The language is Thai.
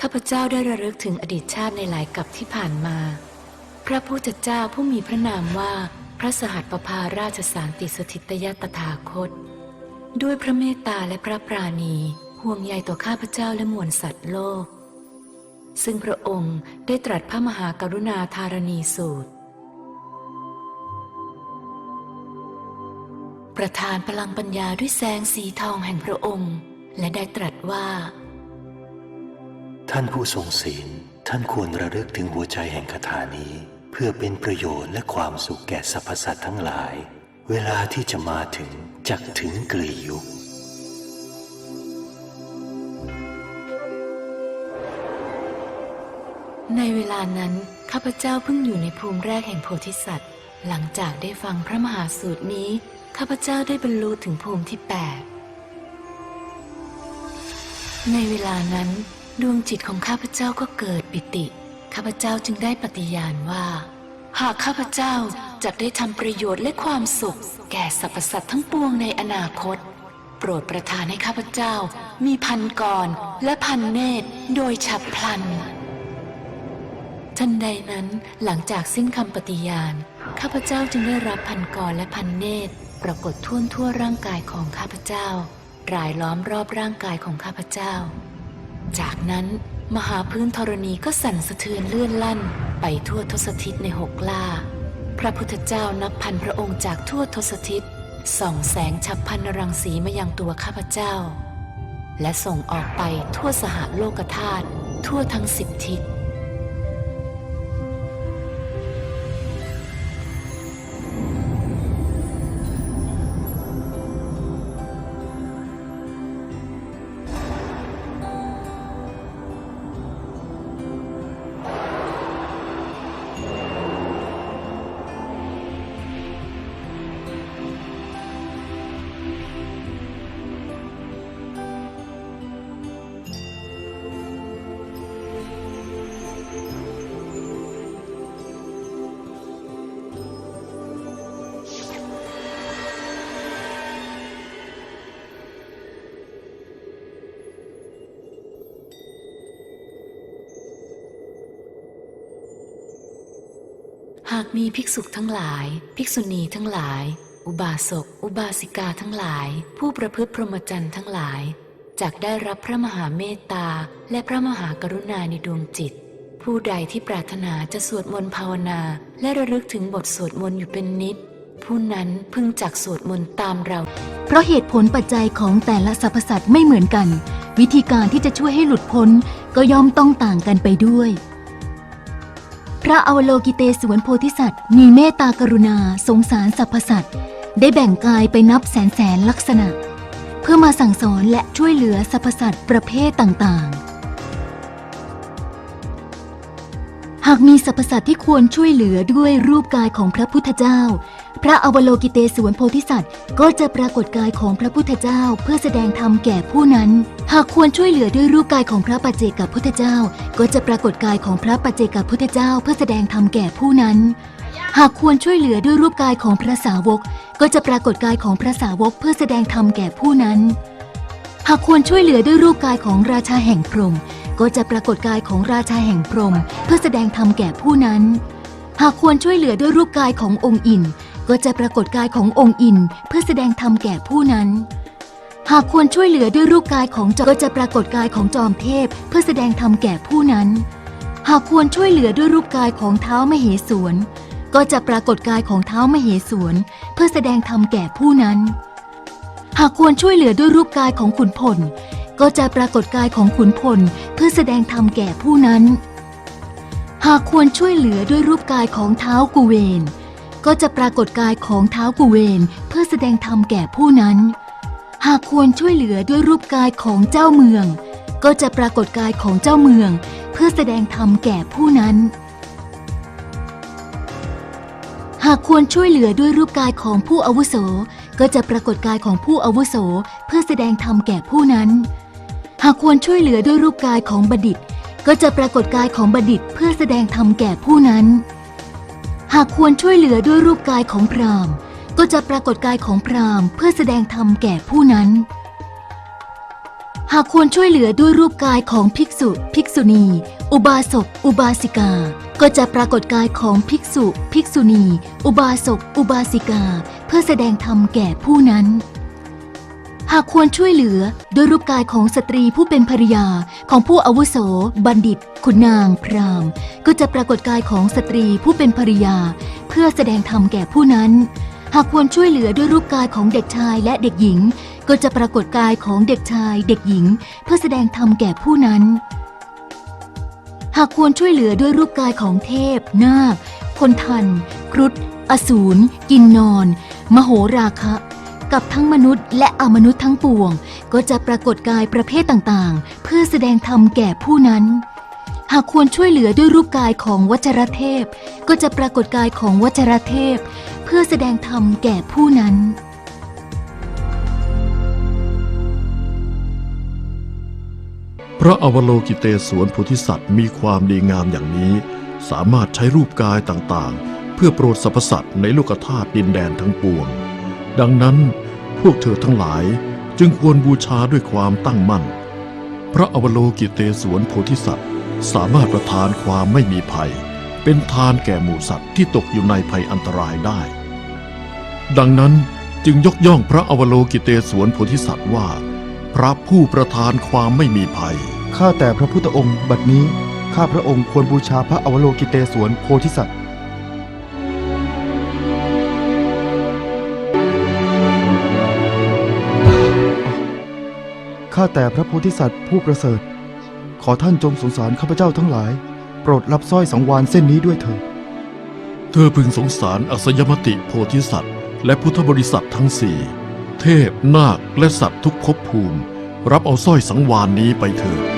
ข้าพเจ้าได้ระลึกถึงอดีตชาติในหลายกับที่ผ่านมา พระพุทธเจ้าผู้มีพระนามว่าพระสหัสปภาราชสารติสถิตยตถาคต ด้วยพระเมตตาและพระปราณีห่วงใยต่อข้าพเจ้าและมวลสัตว์โลก ซึ่งพระองค์ได้ตรัสพระมหากรุณาธารณีสูตร ประทานพลังปัญญาด้วยแสงสีทองแห่งพระองค์ และได้ตรัสว่า ท่านผู้ทรงศีล ท่านควรระลึกถึงหัวใจแห่งคาถานี้ เพื่อเป็นประโยชน์และความสุขแก่สรรพสัตว์ทั้งหลาย เวลาที่จะมาถึงจักถึงกลียุคในเวลานั้น ข้าพเจ้าเพิ่งอยู่ในภูมิแรกแห่งโพธิสัตว์ หลังจากได้ฟังพระมหาสูตรนี้ ข้าพเจ้าได้บรรลุถึงภูมิที่แปดในเวลานั้น ดวงจิตของข้าพเจ้าก็เกิดปิติ ข้าพเจ้าจึงได้ปฏิญาณว่า หากข้าพเจ้าจะได้ทำประโยชน์และความสุข แก่สรรพสัตว์ทั้งปวงในอนาคต โปรดประทานให้ข้าพเจ้า มีพันกรและพันเนตรโดยฉับพลัน ทันใดนั้นหลังจากสิ้นคำปฏิญาณ ข้าพเจ้าจึงได้รับพันกรและพันเนตรปรากฏท่วทั่วร่างกายของข้าพเจ้า รายล้อมรอบร่างกายของข้าพเจ้า จากนั้นมหาพื้นธรณีก็สั่นสะเทือนเลื่อนลั่น ไปทั่วทศทิศในหกล่า พระพุทธเจ้านับพันพระองค์จากทั่วทศทิศส่องแสงฉับพันรังสีมายังตัวข้าพเจ้า และส่งออกไปทั่วสหโลกธาตุทั่วทั้งสิบทิศ หากมีภิกษุทั้งหลาย ภิกษุณีทั้งหลาย อุบาสก อุบาสิกาทั้งหลาย ผู้ประพฤติพรหมจรรย์ทั้งหลายจากได้รับพระมหาเมตตา และพระมหากรุณาในดวงจิต ผู้ใดที่ปรารถนาจะสวดมนต์ภาวนา และระลึกถึงบทสวดมนต์อยู่เป็นนิด ผู้นั้นพึงจักสวดมนต์ตามเรา เพราะเหตุผลปัจจัยของแต่ละสรรพสัตว์ไม่เหมือนกัน วิธีการที่จะช่วยให้หลุดพ้นก็ย่อมต้องต่างกันไปด้วย พระอวโลกิเตศวนโพธิสัตว์ มีเมตตากรุณา สงสารสรรพสัตว์ ได้แบ่งกายไปนับแสนแสนลักษณะ เพื่อมาสั่งสอนและช่วยเหลือสรรพสัตว์ประเภทต่างๆ หากมีสรรพสัตว์ที่ควรช่วยเหลือด้วยรูปกายของพระพุทธเจ้า พระอวโลกิเตศวนโพธิสัตว์ ก็จะปรากฏกายของพระพุทธเจ้าเพื่อแสดงธรรมแก่ผู้นั้น หากควรช่วยเหลือด้วยรูปกายของพระปัจเจกพุทธเจ้า ก็จะปรากฏกายของพระปัจเจกพุทธเจ้าเพื่อแสดงธรรมแก่ผู้นั้น หากควรช่วยเหลือด้วยรูปกายของพระสาวก ก็จะปรากฏกายของพระสาวกเพื่อแสดงธรรมแก่ผู้นั้น หากควรช่วยเหลือด้วยรูปกายของราชาแห่งพรหมก็จะปรากฏกายของราชาแห่งพรหมเพื่อแสดงธรรมแก่ผู้นั้น หากควรช่วยเหลือด้วยรูปกายขององค์อิน ก็จะปรากฏกายขององค์อินเพื่อแสดงธรรมแก่ผู้นั้น หากควรช่วยเหลือด้วยรูปกายของจอมก็จะปรากฏกายของจอมเทพ เพื่อแสดงธรรมแก่ผู้นั้น หากควรช่วยเหลือด้วยรูปกายของเท้ามเหสวน ก็จะปรากฏกายของเท้ามเหสวน เพื่อแสดงธรรมแก่ผู้นั้น หากควรช่วยเหลือด้วยรูปกายของขุนพล ก็จะปรากฏกายของขุนพล เพื่อแสดงธรรมแก่ผู้นั้น หากควรช่วยเหลือด้วยรูปกายของเท้ากุเวน ก็จะปรากฏกายของเท้ากุเวนเพื่อแสดงธรรมแก่ผู้นั้น หากควรช่วยเหลือด้วยรูปกายของเจ้าเมือง ก็จะปรากฏกายของเจ้าเมือง เพื่อแสดงธรรมแก่ผู้นั้น หากควรช่วยเหลือด้วยรูปกายของผู้อาวุโส ก็จะปรากฏกายของผู้อาวุโส เพื่อแสดงธรรมแก่ผู้นั้น หากควรช่วยเหลือด้วยรูปกายของบัณฑิต ก็จะปรากฏกายของบัณฑิตเพื่อแสดงธรรมแก่ผู้นั้น หากควรช่วยเหลือด้วยรูปกายของพราหมณ์ ก็จะปรากฏกายของพราหมณ์เพื่อแสดงธรรมแก่ผู้นั้น หากควรช่วยเหลือด้วยรูปกายของภิกษุ ภิกษุณี อุบาสก อุบาสิกา ก็จะปรากฏกายของภิกษุ ภิกษุณี อุบาสก อุบาสิกา เพื่อแสดงธรรมแก่ผู้นั้น หากควรช่วยเหลือด้วยรูปกายของสตรีผู้เป็นภริยาของผู้อาวุโส บัณฑิต ขุนนาง พราหมณ์ ก็จะปรากฏกายของสตรีผู้เป็นภริยา เพื่อแสดงธรรมแก่ผู้นั้น หากควรช่วยเหลือด้วยรูปกายของเด็กชายและเด็กหญิง ก็จะปรากฏกายของเด็กชาย เด็กหญิง เพื่อแสดงธรรมแก่ผู้นั้น หากควรช่วยเหลือด้วยรูปกายของเทพ นาค คนทัน ครุฑอสูร กินนอน มโหราคะ กับทั้งมนุษย์และอมนุษย์ทั้งปวง ก็จะปรากฏกายประเภทต่างๆ เพื่อแสดงธรรมแก่ผู้นั้น หากควรช่วยเหลือด้วยรูปกายของวัชรเทพ ก็จะปรากฏกายของวัชรเทพ เพื่อแสดงธรรมแก่ผู้นั้นพระอวโลกิเตศวนโพธิสัตว์มีความดีงามอย่างนี้ สามารถใช้รูปกายต่างๆ เพื่อโปรดสรรพสัตว์ในโลกธาตุดินแดนทั้งปวง ดังนั้นพวกเธอทั้งหลายจึงควรบูชาด้วยความตั้งมั่น พระอวโลกิเตศวนโพธิสัตว์ สามารถประทานความไม่มีภัย เป็นทานแก่หมูสัตว์ที่ตกอยู่ในภัยอันตรายได้ ดังนั้นจึงยกย่องพระอวโลกิเตศวนโพธิสัตว์ว่า พระผู้ประทานความไม่มีภัย ข้าแต่พระพุทธองค์บัดนี้ ข้าพระองค์ควรบูชาพระอวโลกิเตศวนโพธิสัตว์ ข้าแต่พระโพธิสัตว์ผู้ประเสริฐ ขอท่านจงสงสารข้าพเจ้าทั้งหลาย โปรดรับสร้อยสังวานเส้นนี้ด้วยเถิด เธอพึงสงสารอัศยมติโพธิสัตว์ และพุทธบริษัททั้งสี่เทพ นาค และสัตว์ทุกภพภูมิ รับเอาสร้อยสังวานนี้ไปเถิด